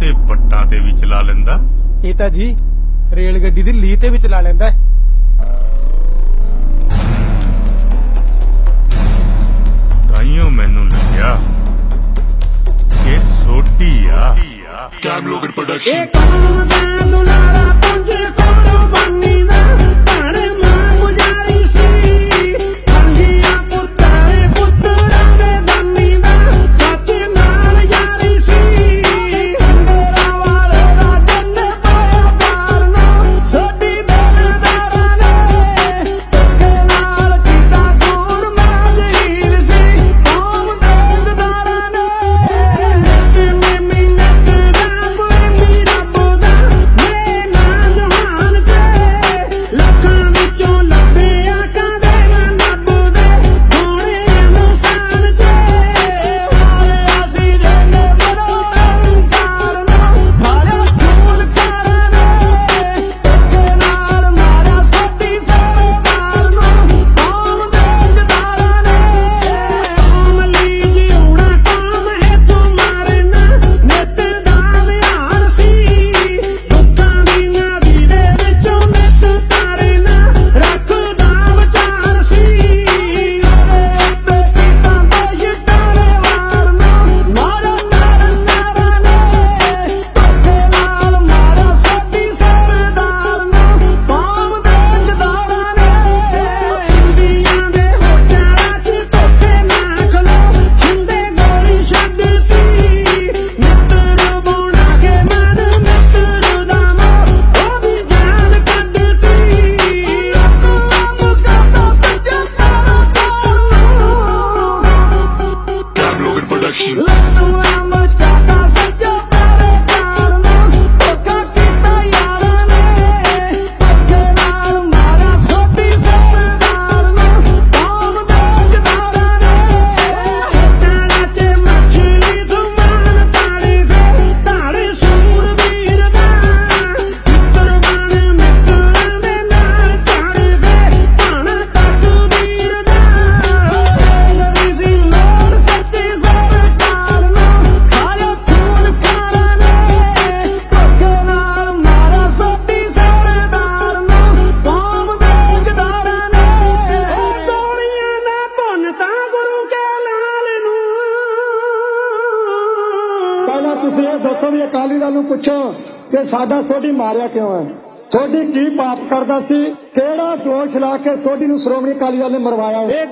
ਤੇ ਪੱਟਾਂ ਤੇ ਵੀ ਚਲਾ ਲੈਂਦਾ। ਇਹ ਤਾਂ ਜੀ ਰੇਲ ਗੱਡੀ ਦੀ ਲੀ ਤੇ ਵੀ ਚਲਾ ਲੈਂਦਾ ਹੈ। ਮੈਨੂੰ ਲੱਗਿਆ ਕਿ ਛੋਟੀ ਆ। ਕੈਮ ਪ੍ਰੋਡਕਸ਼ਨ direction. ਦੱਸੋ ਵੀ ਅਕਾਲੀ ਦਲ ਨੂੰ ਪੁੱਛੋ ਕਿ ਸਾਡਾ ਸੋਢੀ ਮਾਰਿਆ ਕਿਉਂ ਹੈ? ਸੋਢੀ ਕੀ ਪਾਪ ਕਰਦਾ ਸੀ? ਕਿਹੜਾ ਦੋਸ਼ ਲਾ ਕੇ ਸੋਢੀ ਨੂੰ ਸ਼੍ਰੋਮਣੀ ਅਕਾਲੀ ਦਲ ਨੇ ਮਰਵਾਇਆ? ਇਹ